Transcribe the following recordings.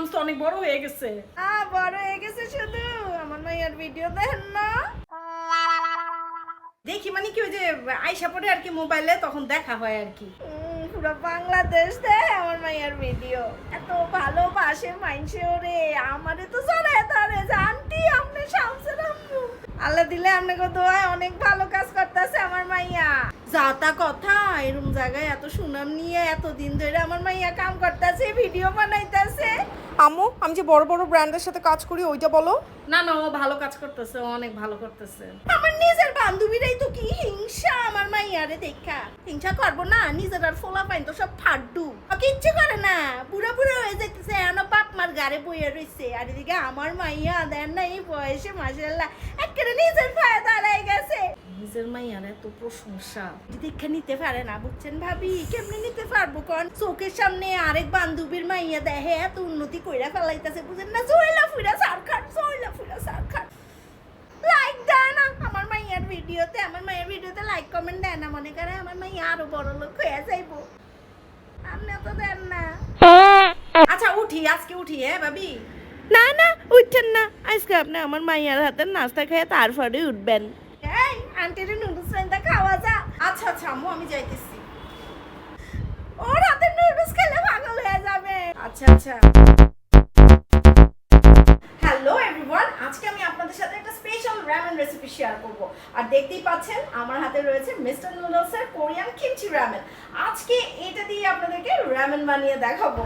Mum's তো অনেক বড় হয়ে গেছে। আ বড় হয়ে গেছে শুধু। আমার মাইয়ার ভিডিও দেখেন না। দেখি মানে কি ওই যে আইসা পড়ে আর কি মোবাইলে তখন দেখা হয় আর কি। পুরো বাংলাদেশ দেয় আমার মাইয়ার ভিডিও এত ভালোবাসে মাইনসে ওরে। আমারে তো ধরে যে আন্টি আপনি শামসের আম্মু আল্লাহ দিলে আপনাকে দোয়ায় অনেক ভালো কাজ করতেছে আমার মাইয়া। যা তা কথা এরম জায়গায় এত সুনাম নিয়ে এত দিন ধরে আমার মাইয়া কাম করতেছে ভিডিও বানাইতেছে। আম্মু আমি যে বড় বড় ব্র্যান্ডের সাথে কাজ করি ওইটা বলো। না না ও ভালো কাজ করতেছে ও অনেক ভালো করতেছে। আমার নিজের বান্ধবীরাই তো কি হিংসা আমার মাইয়ারে দেখা। হিংসা করব না নিজের আর ফোলা পাইন তো সব ফাড্ডু। ওকে ইচ্ছে করে না বুড়া বুড়া হয়ে যাইতেছে এনো বাপ মার গাড়ে বইয়ে রইছে। আর এদিকে আমার মাইয়া দেন না এই বয়সে মাসাল্লাহ একেবারে নিজের পায়ে দাঁড়ায় গেছে। নিজের মাইয়ার এত প্রশংসা। দীক্ষা নিতে পারে না বুঝছেন ভাবি? কেমনে নিতে পারব কোন? চোখের সামনে আরেক বান্ধবীর মাইয়া দেখে এত উন্নতি কইরা ফেলাইতেছে, বুঝেন না? জয়লা ফুইরা সারখান জয়লা ফুইরা সারখান লাইক দেয় না আমার মাইয়ার ভিডিওতে, আমার মায়ের ভিডিওতে লাইক কমেন্ট দেয় না মনে করে আমার মাইয়া আরও বড় লোক হয়ে যাইবো। আপনি তো দেন না। আচ্ছা উঠি, আজকে উঠি হ্যাঁ ভাবি? না না, উঠছেন না। আজকে আপনি আমার মাইয়ার হাতের নাস্তা খেয়ে তারপরে উঠবেন। আন্টির নুডলস রাইন্দা খাওয়া যা। আচ্ছা আচ্ছা আম্মু, আমি যাইতেছি। ওর হাতের নুডলস খেলে পাগল হয়ে যাবে। আচ্ছা আচ্ছা। হ্যালো এভরিওয়ান আজকে আমি আপনাদের সাথে একটা স্পেশাল রামেন রেসিপি শেয়ার করব। আর দেখতেই পাচ্ছেন, আমার হাতে রয়েছে মিস্টার নুডলস এর কোরিয়ান কিমচি রামেন আজকে এটা দিয়ে আপনাদেরকে রামেন বানিয়ে দেখাবো।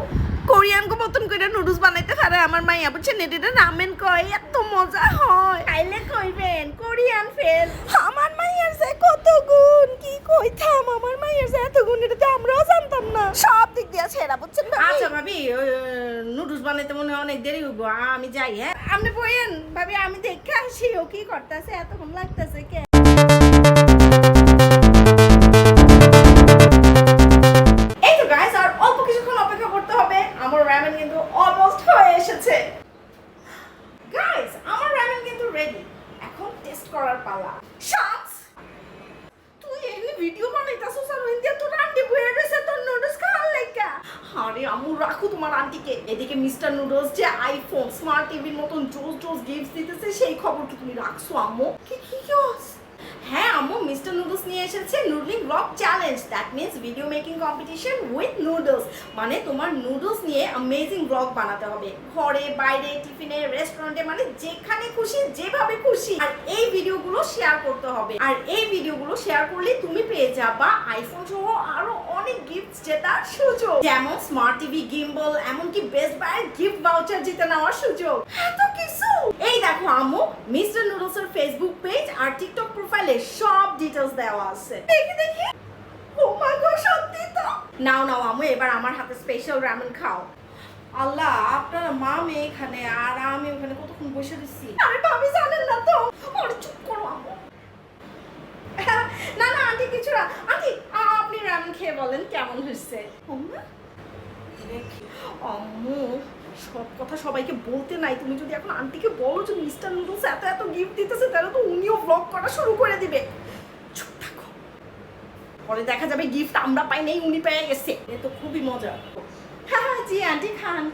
কোরিয়ান কো মতন করে নুডলস বানাইতে পারে আমার মাইয়া। বুঝছেন? এটা রামেন কয়, এত মজা হয়। খাইলে কইবেন, কোরিয়ান ফেল আমার মাইয়ার যে কত গুণ কি কইতাম আমার মাইয়ার যে এত গুণ এটা তো আমরাও জানতাম না সব দিক দিয়ে ছেড়া বুঝছেন ভাবি? আচ্ছা ভাবি নুডলস মনে হয় অনেক দেরি হইব। আমি যাই হ্যাঁ? আপনি বইয়েন ভাবি, আমি দেখে আসি ও কি করতেছে, এতক্ষণ লাগতেছে কে? এই তো আমার কিন্তু অলমোস্ট হয়ে এসেছে। আমার কিন্তু রেডি এখন টেস্ট করার তুই এমনি ভিডিও বানাইতাছস আর ইন্ডিয়া তোর আন্টি বইয়ে রয়েছে তোর নুডলস খাওয়ার লাইকা আরে আমু রাখো তোমার আন্টিকে এদিকে মিস্টার নুডলস যে আইফোন স্মার্ট টিভির মতন জোস জোস গিফট দিতেছে, সেই খবর কি তুমি রাখছো আম্মু। কি কি হ্যাঁ আম্মু মিস্টার নুডলস নিয়ে এসেছে noodling vlog challenge that means video making competition with noodles মানে তোমার নুডলস নিয়ে অ্যামেজিং ব্লগ বানাতে হবে। ঘরে, বাইরে, টিফিনে রেস্টুরেন্টে মানে যেখানে খুশি, যেভাবে খুশি। আর এই ভিডিওগুলো শেয়ার করতে হবে। আর এই ভিডিওগুলো শেয়ার করলে তুমি পেয়ে যাবা আইফোন সহ আরও অনেক গিফট জেতার সুযোগ। যেমন স্মার্ট টিভি গিম্বল এমনকি বেস্ট বাইয়ের গিফট ভাউচার জিতে নেওয়ার সুযোগ। এই দেখো আম্মু মিস্টার নুডলস এর ফেসবুক পেজ আর টিকটক প্রোফাইলে সব ডিটেলস দেওয়া আছে। দেখি দেখি। ও মাই গড সত্যি তো। নাও নাও আম্মু এবার আমার হাতে স্পেশাল রামেন খাও। আল্লাহ আপনারা মা মেয়ে এখানে আর আমি ওখানে কতক্ষণ বসে দিচ্ছি আরে ভাবি জানেন না তো। আরে চুপ করো আমু না না আন্টি কিছু না। আন্টি আপনি রামেন খেয়ে বলেন কেমন হয়েছে। আম্মা আম্মু সব কথা সবাইকে বলতে নাই। তুমি যদি এখন আন্টিকে বলো যে মিস্টার নুডলস এত এত গিফট দিতেছে, তাহলে তো উনিও ব্লগ করা শুরু করে দিবে। চুপ থাকো। পরে দেখা যাবে গিফট আমরা পাই নেই, উনি পেয়ে গেছে। এ তো খুবই মজা। হ্যাঁ হ্যাঁ জি, আন্টি খান।